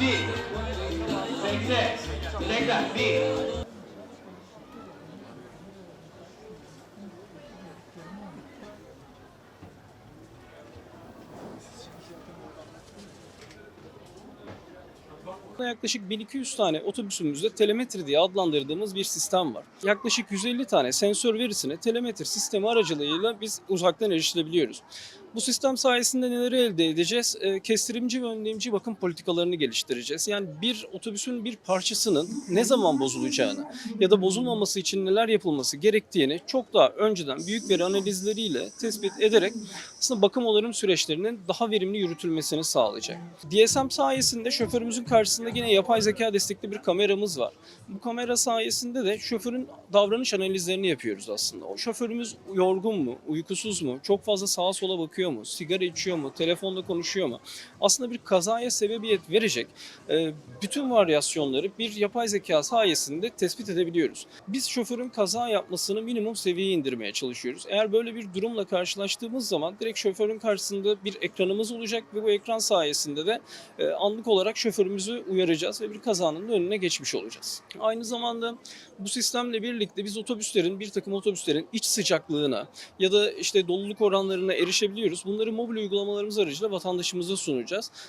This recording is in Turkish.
bir. Bekle. Tekrar. Yaklaşık 1200 tane otobüsümüzde telemetri diye adlandırdığımız bir sistem var. Yaklaşık 150 tane sensör verisine telemetri sistemi aracılığıyla biz uzaktan erişilebiliyoruz. Bu sistem sayesinde neleri elde edeceğiz? Ee, Kestirimci ve önlemci bakım politikalarını geliştireceğiz. Yani bir otobüsün bir parçasının ne zaman bozulacağını ya da bozulmaması için neler yapılması gerektiğini çok daha önceden büyük veri analizleriyle tespit ederek aslında bakım onarım süreçlerinin daha verimli yürütülmesini sağlayacak. DSM sayesinde şoförümüzün karşısında yine yapay zeka destekli bir kameramız var. Bu kamera sayesinde de şoförün davranış analizlerini yapıyoruz aslında. O şoförümüz yorgun mu, uykusuz mu, çok fazla sağa sola bakıyor mu, sigara içiyor mu, telefonda konuşuyor mu? Aslında bir kazaya sebebiyet verecek e, bütün varyasyonları bir yapay zeka sayesinde tespit edebiliyoruz. Biz şoförün kaza yapmasını minimum seviyeye indirmeye çalışıyoruz. Eğer böyle bir durumla karşılaştığımız zaman direkt şoförün karşısında bir ekranımız olacak ve bu ekran sayesinde de e, anlık olarak şoförümüzü uyaracağız ve bir kazanın önüne geçmiş olacağız. Aynı zamanda bu sistemle birlikte biz otobüslerin, bir takım otobüslerin iç sıcaklığına ya da işte doluluk oranlarına erişebiliyoruz. Bunları mobil uygulamalarımız aracılığıyla vatandaşımıza sunacağız.